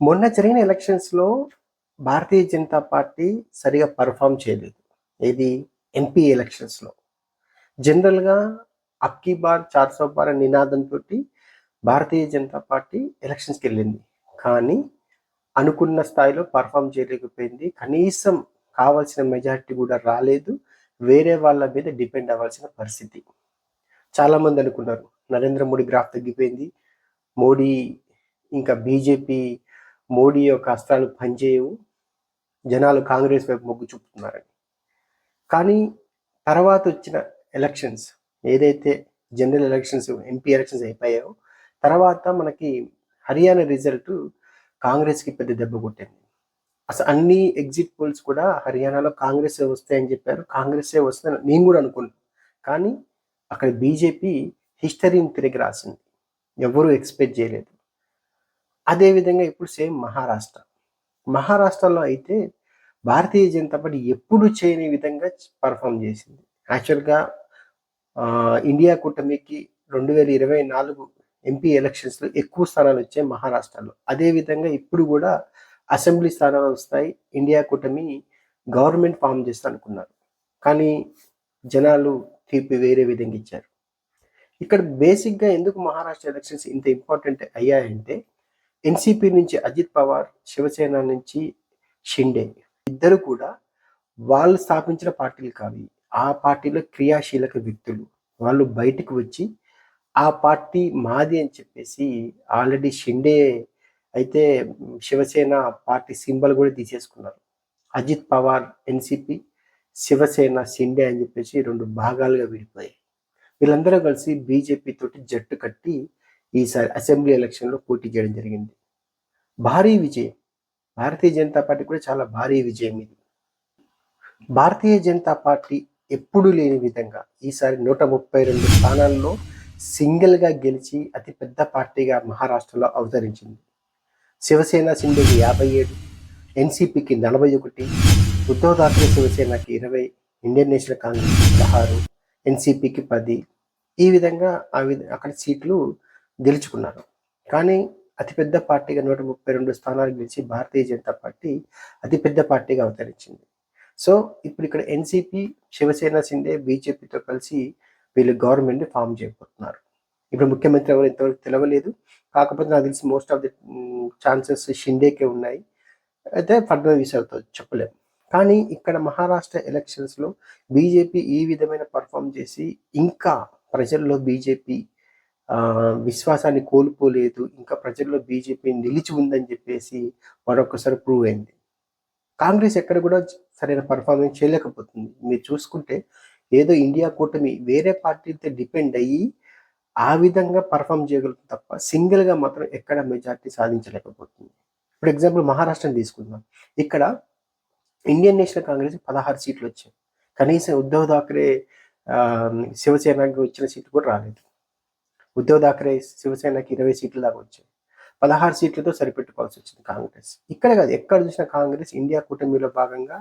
మొన్న జరిగిన ఎలక్షన్స్‌లో భారతీయ జనతా పార్టీ సరిగ్గా పర్ఫామ్ చేయలేదు. ఏది ఎంపీ ఎలక్షన్స్‌లో. జనరల్‌గా అబ్ కీ బార్ 400 బార్ అనే నినాదంతో భారతీయ జనతా పార్టీ ఎలక్షన్స్కి వెళ్ళింది కానీ అనుకున్న స్థాయిలో పర్ఫామ్ చేయలేకపోయింది. కనీసం కావాల్సిన మెజారిటీ కూడా రాలేదు. వేరే వాళ్ళ మీద డిపెండ్ అవ్వాల్సిన పరిస్థితి. చాలామంది అనుకున్నారు నరేంద్ర మోడీ గ్రాఫ్ తగ్గిపోయింది. మోడీ ఇంకా బీజేపీ మోడీ యొక్క అస్త్రాలు పనిచేయవు. జనాలు కాంగ్రెస్ వైపు మొగ్గు చూపుతున్నారని. కానీ తర్వాత వచ్చిన ఎలక్షన్స్ ఏదైతే జనరల్ ఎలక్షన్స్, ఎంపీ ఎలక్షన్స్ అయిపోయాయో తర్వాత మనకి హర్యానా రిజల్ట్ కాంగ్రెస్‌కి పెద్ద దెబ్బ కొట్టింది. అసలు అన్ని ఎగ్జిట్ పోల్స్ కూడా హర్యానాలో కాంగ్రెసే వస్తాయని చెప్పారు. కాంగ్రెసే వస్తదని నేను కూడా అనుకున్నాను కానీ అక్కడ బీజేపీ హిస్టరీని తిరిగి రాసింది. ఎవరూ ఎక్స్‌పెక్ట్ చేయలేదు. అదేవిధంగా ఇప్పుడు సేమ్ మహారాష్ట్ర. మహారాష్ట్రలో అయితే భారతీయ జనతా పార్టీ ఎప్పుడు చేయని విధంగా పర్ఫామ్ చేసింది. యాక్చువల్‌గా ఇండియా కూటమికి 2024 ఎంపీ ఎలక్షన్స్‌లో ఎక్కువ స్థానాలు వచ్చాయి మహారాష్ట్రలో. అదే విధంగా ఇప్పుడు కూడా అసెంబ్లీ స్థానాలు వస్తాయి. ఇండియా కూటమి గవర్నమెంట్ ఫామ్ చేస్తా అనుకున్నారు. కానీ జనాలు తీర్పు వేరే విధంగా ఇచ్చారు. ఇక్కడ బేసిక్‌గా ఎందుకు మహారాష్ట్ర ఎలక్షన్స్ ఇంత ఇంపార్టెంట్ అయ్యాయంటే ఎన్సిపి నుంచి అజిత్ పవార్, శివసేన నుంచి షిండే ఇద్దరు కూడా వాళ్ళు స్థాపించిన పార్టీలు కావి ఆ పార్టీలో క్రియాశీలక వ్యక్తులు. వాళ్ళు బయటికి వచ్చి ఆ పార్టీ మాది అని చెప్పేసి ఆల్రెడీ షిండే అయితే శివసేన పార్టీ సింబల్ కూడా తీసేసుకున్నారు. అజిత్ పవార్ ఎన్సిపి శివసేన షిండే అని చెప్పేసి రెండు భాగాలుగా విడిపోయాయి. వీళ్ళందరూ కలిసి బీజేపీ తోటి జట్టు కట్టి ఈసారి అసెంబ్లీ ఎలక్షన్‌లో పోటీ చేయడం జరిగింది. భారీ విజయం. భారతీయ జనతా పార్టీ కూడా చాలా భారీ విజయం ఇది. భారతీయ జనతా పార్టీ ఎప్పుడూ లేని విధంగా ఈసారి 132 స్థానాల్లో సింగిల్‌గా గెలిచి అతిపెద్ద పార్టీగా మహారాష్ట్రలో అవతరించింది. శివసేన షిండేకి 57, ఎన్‌సీపీకి 41, ఉద్ధవ్ ఠాక్రే శివసేనకి 20, ఇండియన్ నేషనల్ కాంగ్రెస్ 16, ఎన్‌సీపీకి పది ఈ విధంగా ఆ విధ అక్కడ సీట్లు గెలుచుకున్నారు. కానీ అతిపెద్ద పార్టీగా 132 స్థానాలు గెలిచి భారతీయ జనతా పార్టీ అతిపెద్ద పార్టీగా అవతరించింది. సో ఇప్పుడు ఇక్కడ ఎన్‌సీపీ, శివసేన సింధే బీజేపీతో కలిసి వీళ్ళు గవర్నమెంట్‌ని ఫామ్ చేయబోతున్నారు. ఇప్పుడు ముఖ్యమంత్రి ఎవరు ఇంతవరకు తెలవలేదు. కాకపోతే నాకు తెలిసి మోస్ట్ ఆఫ్ ది ఛాన్సెస్ షిండేకే ఉన్నాయి. అయితే ఫడ్నవీస్ అవుతుంది చెప్పలేం. కానీ ఇక్కడ మహారాష్ట్ర ఎలక్షన్స్‌లో బీజేపీ ఈ విధమైన పర్ఫామ్ చేసి ఇంకా ప్రజల్లో బీజేపీ విశ్వాసాన్ని కోల్పోలేదు. ఇంకా ప్రజల్లో బీజేపీ నిలిచి ఉందని చెప్పేసి మరొకసారి ప్రూవ్ అయింది. కాంగ్రెస్ ఎక్కడ కూడా సరైన పెర్ఫార్మెన్స్ చేయలేకపోతుంది. మీరు చూసుకుంటే ఏదో ఇండియా కూటమి వేరే పార్టీలతో డిపెండ్ అయ్యి ఆ విధంగా పెర్ఫార్మ్ చేయగలుగుతుంది తప్ప సింగిల్‌గా మాత్రం ఎక్కడ మెజార్టీ సాధించలేకపోతుంది. ఫర్ ఎగ్జాంపుల్ మహారాష్ట్రని తీసుకుందాం. ఇక్కడ ఇండియన్ నేషనల్ కాంగ్రెస్ పదహారు సీట్లు వచ్చాయి. కనీసం ఉద్ధవ్ ఠాక్రే శివసేనకి వచ్చిన సీట్లు కూడా రాలేదు. ఉద్ధవ్ ఠాక్రే శివసేనకి 20 సీట్ల దాకా వచ్చాయి. 16 సీట్లతో సరిపెట్టుకోవాల్సి వచ్చింది కాంగ్రెస్. ఇక్కడ కాదు ఎక్కడ చూసినా కాంగ్రెస్ ఇండియా కూటమిలో భాగంగా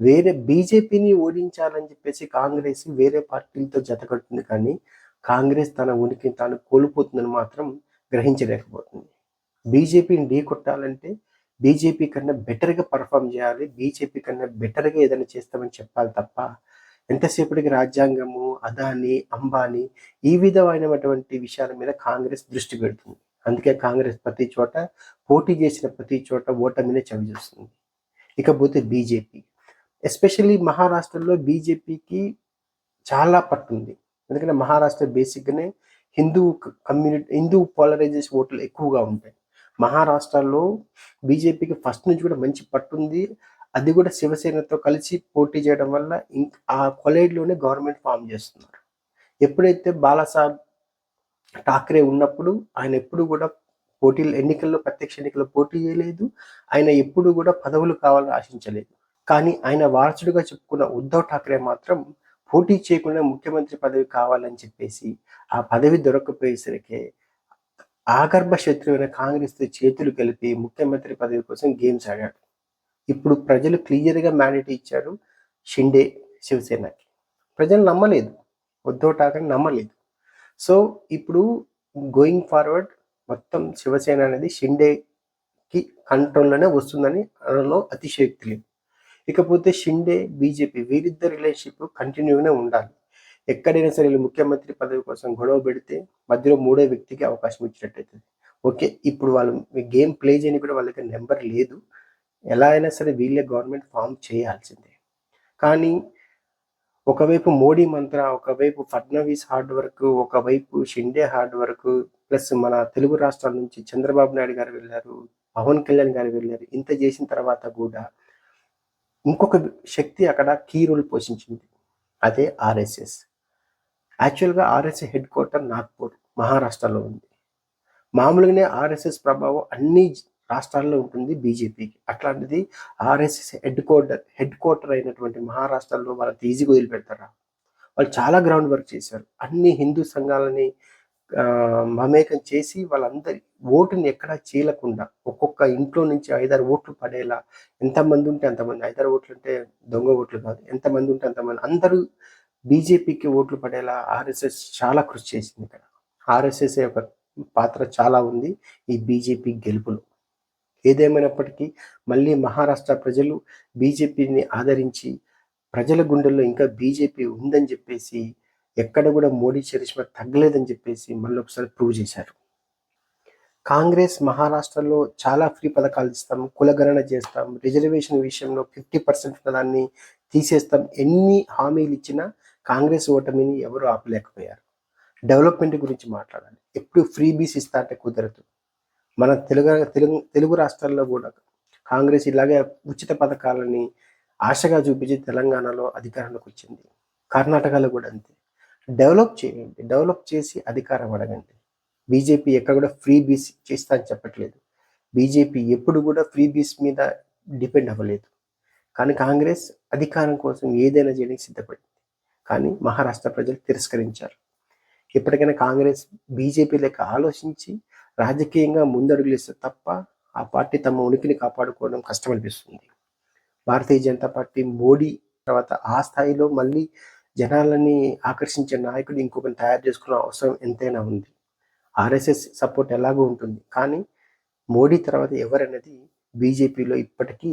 వేరే బీజేపీని ఓడించాలని చెప్పేసి కాంగ్రెస్ వేరే పార్టీలతో జతకడుతుంది కానీ కాంగ్రెస్ తన ఉనికిని తాను కోల్పోతుందని మాత్రం గ్రహించలేకపోతుంది. బీజేపీని ఢీ కొట్టాలంటే బీజేపీ కన్నా బెటర్‌గా పర్ఫామ్ చేయాలి. బీజేపీ కన్నా బెటర్‌గా ఏదైనా చేస్తామని చెప్పాలి తప్ప ఎంతసేపటికి రాజ్యాంగము, అదాని అంబానీ ఈ విధమైనటువంటి విషయాల మీద కాంగ్రెస్ దృష్టి పెడుతుంది. అందుకే కాంగ్రెస్ ప్రతి చోట పోటీ చేసిన ప్రతి చోట ఓటమినే చవిచూస్తుంది. ఇకపోతే బీజేపీ. ఎస్పెషల్లీ మహారాష్ట్రలో బీజేపీకి చాలా పట్టుంది. ఎందుకంటే మహారాష్ట్ర బేసిక్‌గానే హిందూ కమ్యూనిటీ హిందూ పోలరైజేషన్ ఓట్లు ఎక్కువగా ఉంటాయి. మహారాష్ట్రలో బీజేపీకి ఫస్ట్ నుంచి కూడా మంచి పట్టుంది. అది కూడా శివసేనతో కలిసి పోటీ చేయడం వల్ల ఆ కొలైడ్‌లోనే గవర్నమెంట్ ఫామ్ చేస్తున్నారు. ఎప్పుడైతే బాలాసాహెబ్ ఠాక్రే ఉన్నప్పుడు ఆయన ఎప్పుడు కూడా పోటీలు ఎన్నికల్లో ప్రత్యక్ష ఎన్నికల్లో పోటీ చేయలేదు. ఆయన ఎప్పుడు కూడా పదవులు కావాలని ఆశించలేదు. కానీ ఆయన వారసుడిగా చెప్పుకున్న ఉద్ధవ్ ఠాక్రే మాత్రం పోటీ చేయకుండా ముఖ్యమంత్రి పదవి కావాలని చెప్పేసి ఆ పదవి దొరకకపోయేసరికే ఆగర్భ శత్రువైన కాంగ్రెస్‌తో చేతులు కలిపి ముఖ్యమంత్రి పదవి కోసం గేమ్స్ ఆడాడు. ఇప్పుడు ప్రజలు క్లియర్‌గా మ్యాండేట్ ఇచ్చారు షిండే శివసేనకి. ప్రజలు నమ్మలేదు. ఉద్ధవ్ ఠాకరే నమ్మలేదు. సో ఇప్పుడు గోయింగ్ ఫార్వర్డ్ మొత్తం శివసేన అనేది షిండేకి కంట్రోల్లోనే వస్తుందని అనడంలో అతిశయోక్తి లేదు ఇకపోతే షిండే బీజేపీ వీరిద్దరి రిలేషన్షిప్ కంటిన్యూగానే ఉండాలి ఎక్కడైనా సరే వీళ్ళు ముఖ్యమంత్రి పదవి కోసం గొడవ పెడితే మధ్యలో మూడో వ్యక్తికి అవకాశం ఇచ్చినట్టయితుంది అవుతుంది ఓకే ఇప్పుడు వాళ్ళు గేమ్ ప్లే చేయని కూడా వాళ్ళకి నెంబర్ లేదు ఎలా అయినా సరే వీళ్ళే గవర్నమెంట్ ఫామ్ చేయాల్సిందే. కానీ ఒకవైపు మోడీ మంత్ర ఒకవైపు ఫడ్నవీస్ హార్డ్ వర్క్ ఒకవైపు షిండే హార్డ్ వర్క్ ప్లస్ మన తెలుగు రాష్ట్రాల నుంచి చంద్రబాబు నాయుడు గారు వెళ్ళారు పవన్ కళ్యాణ్ గారు వెళ్ళారు ఇంత చేసిన తర్వాత కూడా ఇంకొక శక్తి అక్కడ కీ రోల్ పోషించింది. అదే ఆర్ఎస్ఎస్ యాక్చువల్గా ఆర్ఎస్ఎస్ హెడ్ క్వార్టర్ నాగ్పూర్ మహారాష్ట్రలో ఉంది. మామూలుగానే ఆర్ఎస్ఎస్ ప్రభావం అన్ని రాష్ట్రాల్లో ఉంటుంది బీజేపీకి. అట్లాంటిది RSS head quarter head quarter అయినటువంటి మహారాష్ట్రలో వాళ్ళకి ఈజీగా వదిలిపెడతారా? వాళ్ళు చాలా గ్రౌండ్ వర్క్ చేశారు. అన్ని హిందూ సంఘాలని మమేకం చేసి వాళ్ళందరి ఓటుని ఎక్కడా చీలకుండా ఒక్కొక్క ఇంట్లో నుంచి ఐదారు ఓట్లు పడేలా ఎంతమంది ఉంటే అంతమంది ఐదారు ఓట్లు అంటే దొంగ ఓట్లు కాదు ఎంతమంది ఉంటే అంతమంది అందరూ బీజేపీకి ఓట్లు పడేలా ఆర్ఎస్ఎస్ చాలా కృషి చేసింది ఇక్కడ. ఆర్ఎస్ఎస్ యొక్క పాత్ర చాలా ఉంది ఈ బీజేపీ గెలుపులో. ఏదేమైనప్పటికీ మళ్ళీ మహారాష్ట్ర ప్రజలు బీజేపీని ఆదరించి ప్రజల గుండెల్లో ఇంకా బీజేపీ ఉందని చెప్పేసి ఎక్కడ కూడా మోడీ చరిష్మ తగ్గలేదని చెప్పేసి మళ్ళీ ఒకసారి ప్రూవ్ చేశారు. కాంగ్రెస్ మహారాష్ట్రలో చాలా ఫ్రీ పథకాలు ఇస్తాం కులగణన చేస్తాం రిజర్వేషన్ విషయంలో ఫిఫ్టీ పర్సెంట్ పదాన్ని తీసేస్తాం. ఎన్ని హామీలు ఇచ్చినా కాంగ్రెస్ ఓటమిని ఎవరు ఆపలేకపోయారు. డెవలప్మెంట్ గురించి మాట్లాడాలి. ఎప్పుడు ఫ్రీ బీస్ ఇస్తా అంటే కుదరదు. మన తెలుగు తెలుగు తెలుగు రాష్ట్రాల్లో కూడా కాంగ్రెస్ ఇలాగే ఉచిత పథకాలని ఆశగా చూపించి తెలంగాణలో అధికారంలోకి వచ్చింది. కర్ణాటకలో కూడా అంతే. డెవలప్ చేయండి. డెవలప్ చేసి అధికారం అడగండి. బీజేపీ ఎక్కడ కూడా ఫ్రీ బీస్ చేస్తా అని చెప్పట్లేదు. బీజేపీ ఎప్పుడు కూడా ఫ్రీ బీస్ మీద డిపెండ్ అవ్వలేదు. కానీ కాంగ్రెస్ అధికారం కోసం ఏదైనా చేయడానికి సిద్ధపడింది. కానీ మహారాష్ట్ర ప్రజలు తిరస్కరించారు. ఎప్పటికైనా కాంగ్రెస్ బీజేపీ లెక్క ఆలోచించి రాజకీయంగా ముందడుగులేస్తే తప్ప ఆ పార్టీ తమ ఉనికిని కాపాడుకోవడం కష్టమనిపిస్తుంది. భారతీయ జనతా పార్టీ మోడీ తర్వాత ఆ స్థాయిలో మళ్ళీ జనాలని ఆకర్షించే నాయకుడు ఇంకొకరిని తయారు చేసుకున్న అవసరం ఎంతైనా ఉంది. ఆర్ఎస్ఎస్ సపోర్ట్ ఎలాగో ఉంటుంది. కానీ మోడీ తర్వాత ఎవరనేది బీజేపీలో ఇప్పటికీ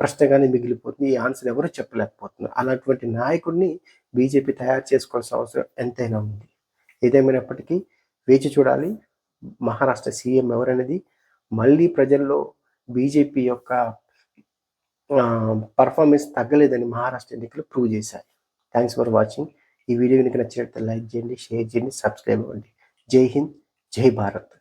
ప్రశ్నగానే మిగిలిపోతుంది. ఈ ఆన్సర్ ఎవరు చెప్పలేకపోతున్నారు. అలాంటి నాయకుడిని బీజేపీ తయారు చేసుకోవాల్సిన అవసరం ఎంతైనా ఉంది. ఏదేమైనప్పటికీ వేచి చూడాలి. మహారాష్ట్ర సీఎం ఎవరనేది మళ్ళీ ప్రజల్లో బీజేపీ యొక్క పర్ఫార్మెన్స్ తగ్గలేదని మహారాష్ట్ర ఎన్నికలు ప్రూవ్ చేశాయి. థ్యాంక్స్ ఫర్ వాచింగ్ ఈ వీడియో కనుక నచ్చినట్లయితే లైక్ చేయండి షేర్ చేయండి సబ్స్క్రైబ్ అవ్వండి. జై హింద్ జై భారత్.